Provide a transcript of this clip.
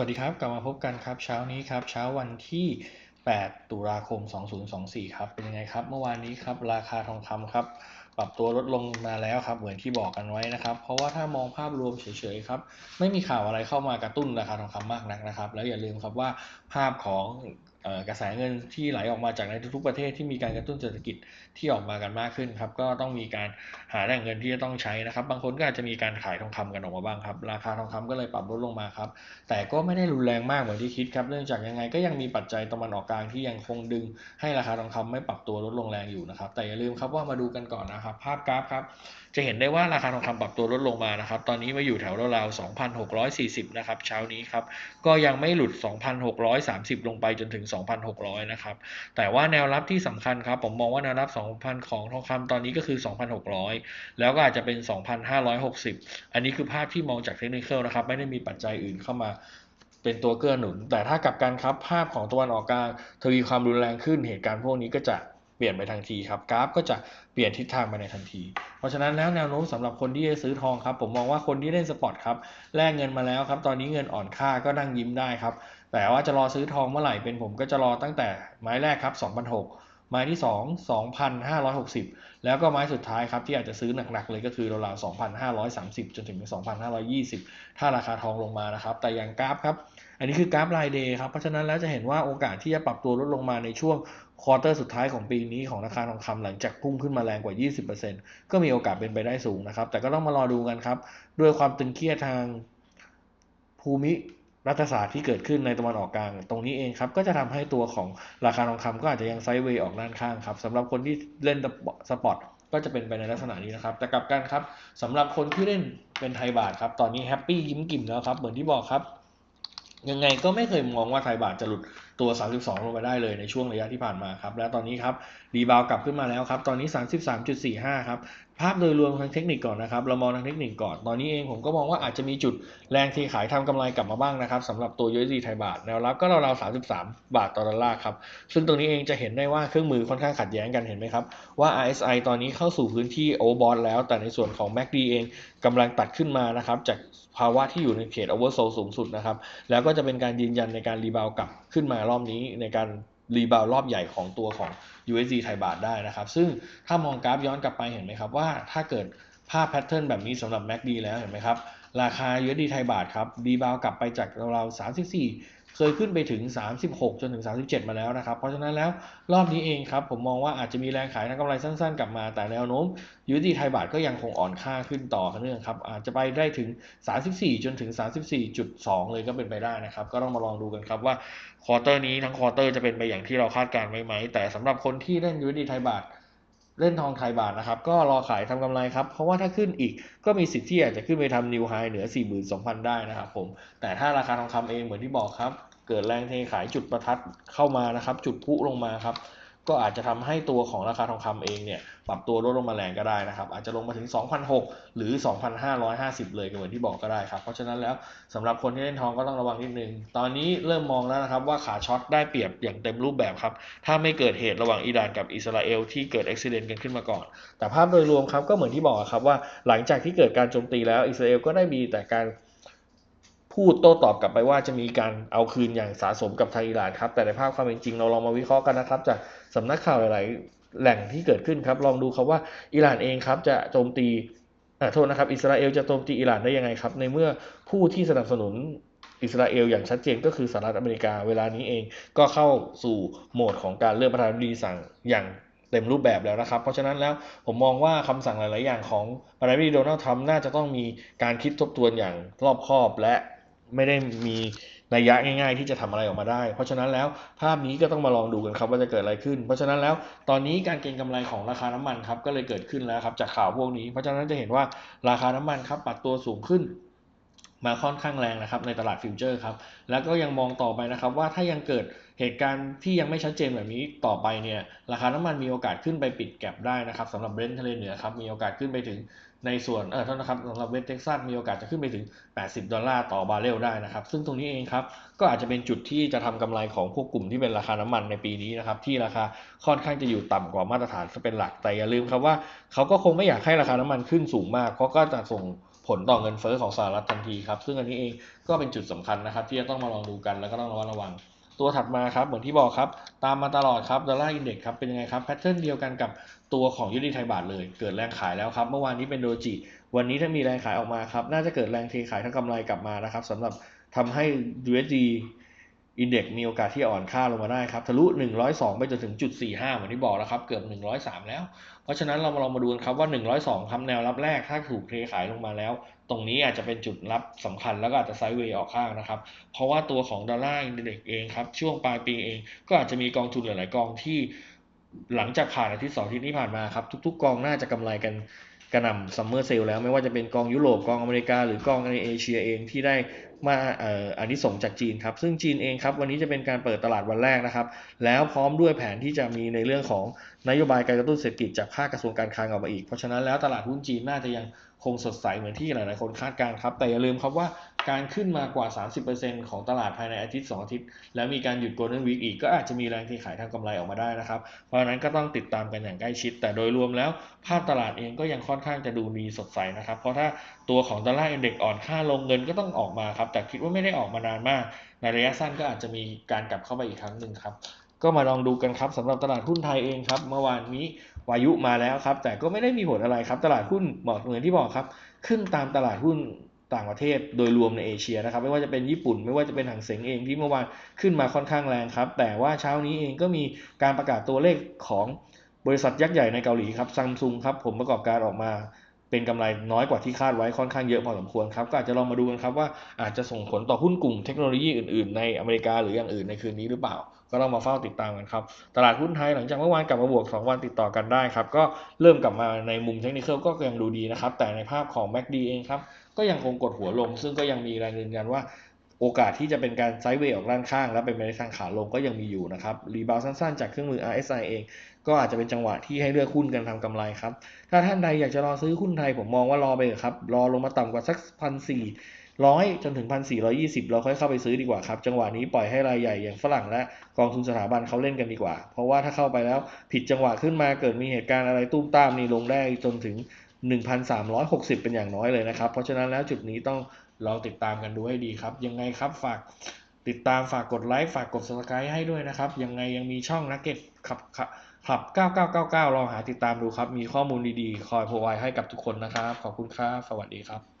วัสดีครับ กลับมาพบกันครับเช้านี้ครับเช้าวันที่ 8 ตุลาคม 2024 ครับเป็นยังไงครับ เมื่อวานนี้ครับราคาทองคำครับปรับตัวลดลงมาแล้วครับเหมือนที่บอกกันไว้นะครับ เพราะว่าถ้ามองภาพรวมเฉยๆครับไม่มีข่าวอะไรเข้ามากระตุ้นราคาทองคำมากนักนะครับ แล้วอย่าลืมครับว่าภาพของ กระแสเงินที่ไหลออกมาจากในทุกๆประเทศที่มีการกระตุ้นเศรษฐกิจที่ออกมากันมากขึ้นครับก็ต้องมีการหาแหล่งเงินที่จะต้องใช้นะครับ บางคนก็อาจจะมีการขายทองคำกันออกมาบ้างครับ ราคาทองคำก็เลยปรับลดลงมาครับ แต่ก็ไม่ได้รุนแรงมากเหมือนที่คิดครับเนื่องจากยังไงก็ยังมีปัจจัยตะวันออกกลางที่ยังคงดึงให้ราคาทองคำไม่ปรับตัวลดลงแรงอยู่นะครับ แต่อย่าลืมครับว่ามาดูกันก่อนนะครับ ภาพกราฟครับ จะเห็นได้ว่าราคาทองคำปรับตัวลดลงมานะครับ ตอนนี้มาอยู่แถวราวๆ2,640 นะครับ เช้านี้ครับ ก็ยังไม่หลุด 2,630 ลงไปจนถึง 2,600 นะครับ แต่ว่าแนวรับที่สำคัญครับ ผมมองว่าแนวรับ 2,000 ของทองคำตอนนี้ก็คือ 2,600 แล้วก็อาจจะเป็น 2,560 อันนี้คือภาพที่มองจากเทคนิคนะครับ ไม่ได้มีปัจจัยอื่นเข้ามาเป็นตัวเกื้อหนุน แต่ถ้ากลับกันครับภาพของตะวันออกกลางทวีความรุนแรงขึ้นเหตุการณ์พวกนี้ก็จะ เปลี่ยนไปทันทีครับกราฟก็จะเปลี่ยนทิศทางไปในทันที เพราะฉะนั้นแล้วแนวโน้มสำหรับคนที่จะซื้อทองครับ ผมมองว่าคนที่เล่นสปอร์ตครับแลกเงินมาแล้วครับ ตอนนี้เงินอ่อนค่าก็นั่งยิ้มได้ครับ แต่ว่าจะรอซื้อทองเมื่อไหร่เป็นผมก็จะรอตั้งแต่ไม้แรกครับ2,006ไม้ที่ 2 2,560 แล้วก็ไม้สุดท้ายครับที่อาจจะซื้อหนักๆเลยก็คือราวๆ2,530 จนถึง 2,520 ถ้าราคาทองลงมานะครับ แต่อย่างกราฟครับอันนี้คือกราฟรายเดย์ครับ เพราะฉะนั้นแล้วจะเห็นว่าโอกาสที่จะปรับตัวลดลงมาในช่วง ควอเตอร์สุดท้ายของปีนี้ของราคาทองคำหลังจากพุ่งขึ้นมาแรงกว่า 20%ก็มีโอกาสเป็นไปได้สูงนะครับ แต่ก็ต้องมารอดูกันครับ ด้วยความตึงเครียดทางภูมิรัฐศาสตร์ที่เกิดขึ้นในตะวันออกกลาง ตรงนี้เองครับ ก็จะทำให้ตัวของราคาทองคำก็อาจจะยังไซด์เวย์ออกด้านข้างครับสำหรับคนที่เล่นสปอร์ตก็จะเป็นไปในลักษณะนี้นะครับ แต่กลับกันครับสำหรับคนที่เล่นเป็นไทยบาทครับ ตอนนี้แฮปปี้ยิ้มกิ่มแล้วครับ เหมือนที่บอกครับ ยังไงก็ไม่เคยมองว่าไทยบาทจะหลุด ตัว 32 ลงไปได้เลยในช่วงระยะที่ผ่านมาครับ และตอนนี้ครับรีบาวกลับขึ้นมาแล้วครับ ตอนนี้ 33.45 ครับ ภาพโดยรวมทางเทคนิคก่อนนะครับ เรามองทางเทคนิคก่อน ตอนนี้เองผมก็มองว่าอาจจะมีจุดแรงเทขายทำกำไรกลับมาบ้างนะครับสำหรับตัว USD ไทยบาท แนวรับก็ราวๆ33 บาทต่อดอลลาร์ครับ ซึ่งตรงนี้เองจะเห็นได้ว่าเครื่องมือค่อนข้างขัดแย้งกันเห็นไหมครับ ว่า RSI ตอนนี้เข้าสู่พื้นที่โอเวอร์บอทแล้ว แต่ในส่วนของ MACD เองกำลังตัดขึ้นมานะครับจากภาวะที่อยู่ในเขตโอเวอร์โซสูงสุดนะครับ แล้วก็จะเป็นการยืนยันในการรีบาวกลับขึ้นมารอบนี้ในการ รีบาวรอบใหญ่ของตัวของ USD ไทยบาทได้นะครับ ซึ่งถ้ามองกราฟย้อนกลับไปเห็นไหมครับว่าถ้าเกิดภาพแพทเทิร์นแบบนี้สำหรับ MACD แล้วเห็นไหมครับ ราคา USD ไทยบาทครับรีบาวกลับไปจากราวๆ34 เคยขึ้นไปถึง 36 จนถึง 37 มาแล้วนะครับ เพราะฉะนั้นแล้วรอบนี้เองครับ ผมมองว่าอาจจะมีแรงขายทางกำไรสั้นๆ กลับมา แต่แนวโน้ม USD ไทยบาทก็ยังคงอ่อนค่าขึ้นต่อเนื่องครับ อาจจะไปได้ถึง 34 จนถึง 34.2 เลยก็เป็นไปได้นะครับ ก็ต้องมาลองดูกันครับว่าควอเตอร์นี้ทั้งควอเตอร์จะเป็นไปอย่างที่เราคาดการไว้ไหม แต่สำหรับคนที่เล่น USD ไทยบาทเล่นทองไทยบาทนะครับ ก็รอขายทำกำไรครับ เพราะว่าถ้าขึ้นอีกก็มีสิทธิ์ที่อาจจะขึ้นไปทำนิวไฮเหนือ 42,000 ได้นะครับผม แต่ถ้าราคาทองคำเองเหมือนที่บอกครับ เกิดแรงเทขายจุดประทัดเข้ามานะครับ จุดพุลงมาครับก็อาจจะทำให้ตัวของราคาทองคำเองเนี่ยปรับตัวลดลงมาแรงก็ได้นะครับ อาจจะลงมาถึง2,600หรือ 2,550 เลยก็เหมือนที่บอกก็ได้ครับ เพราะฉะนั้นแล้วสำหรับคนที่เล่นทองก็ต้องระวังนิดนึง ตอนนี้เริ่มมองแล้วนะครับว่าขาช็อตได้เปรียบอย่างเต็มรูปแบบครับ ถ้าไม่เกิดเหตุระหว่างอิหร่านกับอิสราเอลที่เกิดอุบิเหตุกันขึ้นมาก่อน แต่ภาพโดยรวมครับก็เหมือนที่บอกครับว่าหลังจากที่เกิดการโจมตีแล้วอิสราเอลก็ได้มีแต่การ พูดโต้ตอบกลับไปว่าจะมีการเอาคืนอย่างสะสมกับไทางอิหร่านครับ แต่ในภาพความเป็นจริงเราลองมาวิเคราะห์กันนะครับ จากสำนักข่าวหลายๆ แหล่งที่เกิดขึ้นครับ ลองดูครับว่าอิหร่านเองครับจะโจมตีอ่าโทษนะครับ อิสราเอลจะโจมตีอิหร่านได้ยังไงครับ ในเมื่อผู้ที่สนับสนุนอิสราเอลอย่างชัดเจนก็คือสหรัฐอเมริกาเวลานี้เองก็เข้าสู่โหมดของการเลือกประธานาธิบดีสั่งอย่างเต็มรูปแบบแล้วนะครับ เพราะฉะนั้นแล้วผมมองว่าคำสั่งหลาย ๆ อย่างของประธานาธิบดีโดนัลด์ทรัมป์น่าจะต้องมีการคิดทบทวนอย่างรอบคอบและ ไม่ได้มีนัยยะง่าย ๆ ที่จะทำอะไรออกมาได้ เพราะฉะนั้นแล้วภาพนี้ก็ต้องมาลองดูกันครับว่าจะเกิดอะไรขึ้น เพราะฉะนั้นแล้วตอนนี้การเก็งกำไรของราคาน้ำมันครับก็เลยเกิดขึ้นแล้วครับจากข่าวพวกนี้ เพราะฉะนั้นจะเห็นว่าราคาน้ำมันครับปรับตัวสูงขึ้นมาค่อนข้างแรงนะครับในตลาดฟิวเจอร์ครับแล้วก็ยังมองต่อไปนะครับว่าถ้ายังเกิด เหตุการณ์ที่ยังไม่ชัดเจนแบบนี้ต่อไปเนี่ยราคาน้ำมันมีโอกาสขึ้นไปปิดแก็บได้นะครับสำหรับเบรนท์ทะเลเหนือครับมีโอกาสขึ้นไปถึงในส่วนเออโทษนะครับสำหรับเวสต์เท็กซัสมีโอกาสจะขึ้นไปถึง 80 ดอลลาร์ต่อบาร์เรลได้นะครับ ซึ่งตรงนี้เองครับ ก็อาจจะเป็นจุดที่จะทำกำไรของพวกกลุ่มที่เป็นราคาน้ำมันในปีนี้นะครับ ที่ราคาค่อนข้างจะอยู่ต่ำกว่ามาตรฐานเป็นหลักแต่อย่าลืมครับว่าเขาก็คงไม่อยากให้ราคาน้ำมันขึ้นสูงมากเพราะก็จะส่งผลต่อเงินเฟ้อของสหรัฐทันทีครับ ซึ่งอันนี้เองก็เป็นจุดสำคัญนะครับ ที่จะต้องมาลองดูกันแล้วก็ต้องระมัดระวัง ตัวถัดมาครับเหมือนที่บอกครับ ตามมาตลอดครับดอลลาร์อินเด็กซ์ครับเป็นยังไงครับแพทเทิร์นเดียวกันกับตัวของยูนิไทยบาทเลย เกิดแรงขายแล้วครับ เมื่อวานนี้เป็นโดจิ วันนี้ถ้ามีแรงขายออกมาครับ น่าจะเกิดแรงเทขายทั้งกำไรกลับมานะครับสำหรับทำให้ USD อินเด็กมีโอกาสที่อ่อนค่าลงมาได้ครับทะลุ 102 ไปจนถึงจุด45เหมือนที่บอกแล้วครับ เกือบ 103 แล้ว เพราะฉะนั้นเรามาลองมาดูกันครับว่า 102ครับแนวรับแรกถ้าถูกเทขายลงมาแล้ว ตรงนี้อาจจะเป็นจุดรับสำคัญแล้วก็อาจจะไซด์เวย์ออกข้างนะครับ เพราะว่าตัวของดอลลาร์อินเด็กเองครับช่วงปลายปีเอง ก็อาจจะมีกองทุนหลาย ๆ กองที่ หลังจากผ่านอาทิตย์สองอาทิตย์ที่ผ่านมาครับทุก ๆ กองน่าจะกำไรกันกระหน่ำซัมเมอร์เซลแล้วไม่ว่าจะเป็นกองยุโรปกองอเมริกา หรือกองในเอเชียเองที่ได้ มาเอ่ออันนี้ส่งจากจีนครับ ซึ่งจีนเองครับวันนี้จะเป็นการเปิดตลาดวันแรกนะครับ แล้วพร้อมด้วยแผนที่จะมีในเรื่องของนโยบายการกระตุ้นเศรษฐกิจจากภาคกระทรวงการคลังออกมาอีก เพราะฉะนั้นแล้วตลาดหุ้นจีนน่าจะยังคงสดใสเหมือนที่หลายๆคนคาดการครับ แต่อย่าลืมครับว่าการขึ้นมากว่า 30%ของตลาดภายในอาทิตย์ 2 อาทิตย์ แล้วมีการหยุดโกลเด้นวีคอีกก็อาจจะมีแรงที่ขายทางกำไรออกมาได้นะครับ เพราะฉะนั้นก็ต้องติดตามกันอย่างใกล้ชิด แต่โดยรวมแล้ว ภาพตลาดเองก็ยังค่อนข้างจะดูดีสดใสนะครับ เพราะถ้าตัวของดอลลาร์อินเด็กซ์อ่อนค่าลงเงินก็ต้องออกมาครับแต่คิดว่าไม่ได้ออกมานานมาก ในระยะสั้นก็อาจจะมีการกลับเข้าไปอีกครั้งหนึ่งครับ ก็มาลองดูกันครับสำหรับตลาดหุ้นไทยเองครับ เมื่อวานนี้วายุมาแล้วครับ แต่ก็ไม่ได้มีผลอะไรครับ ตลาดหุ้นบอกเหมือนที่บอกครับ ขึ้นตามตลาดหุ้นต่างประเทศโดยรวมในเอเชียนะครับ ไม่ว่าจะเป็นญี่ปุ่น ไม่ว่าจะเป็นหางเสงเองที่เมื่อวานขึ้นมาค่อนข้างแรงครับ แต่ว่าเช้านี้เองก็มีการประกาศตัวเลขของบริษัทยักษ์ใหญ่ในเกาหลีครับซัมซุงครับผมประกอบการออกมา เป็นกำไรน้อยกว่าที่คาดไว้ค่อนข้างเยอะพอสมควรครับ ก็อาจจะลองมาดูกันครับว่าอาจจะส่งผลต่อหุ้นกลุ่มเทคโนโลยีอื่นๆ ในอเมริกาหรืออย่างอื่นในคืนนี้หรือเปล่า ก็ต้องมาเฝ้าติดตามกันครับ ตลาดหุ้นไทยหลังจากเมื่อวานกลับมาบวก 2 วันติดต่อกันได้ครับ ก็เริ่มกลับมาในมุมเทคนิคก็ยังดูดีนะครับ แต่ในภาพของ MACD เองครับก็ยังคงกดหัวลง ซึ่งก็ยังมีแรงยืนยันว่า โอกาสที่จะเป็นการไซด์เวย์ออกด้านข้าง และเป็นไปในทางขาลงก็ยังมีอยู่นะครับรีบาวสั้นๆจากเครื่องมือ RSI เอง ก็อาจจะเป็นจังหวะที่ให้เลือกหุ้นกันทำกำไรครับ ถ้าท่านใดอยากจะรอซื้อหุ้นไทยผมมองว่ารอไปเถอะครับ รอลงมาต่ำกว่าสักพันสี่ร้อยจนถึงพันสี่ร้อยี่สิบเราค่อยเข้าไปซื้อดีกว่าครับ จังหวะนี้ปล่อยให้รายใหญ่อย่างฝรั่งและกองทุนสถาบันเขาเล่นกันดีกว่า เพราะว่าถ้าเข้าไปแล้วผิดจังหวะขึ้นมาเกิดมีเหตุการณ์อะไรตุ้มตามนี่ลงได้จนถึง 1,360 เป็นอย่างน้อยเลยนะครับ เพราะฉะนั้นแล้วจุดนี้ต้อง ลองติดตามกันดูให้ดีครับ ยังไงครับฝากติดตามฝากกดไลค์ฝากกด subscribe ให้ด้วยนะครับ ยังไงยังมีช่องนักเก็ตขับขับขับ9999 ลองหาติดตามดูครับ มีข้อมูลดีๆ คอยโพรไวให้กับทุกคนนะครับ ขอบคุณครับ สวัสดีครับ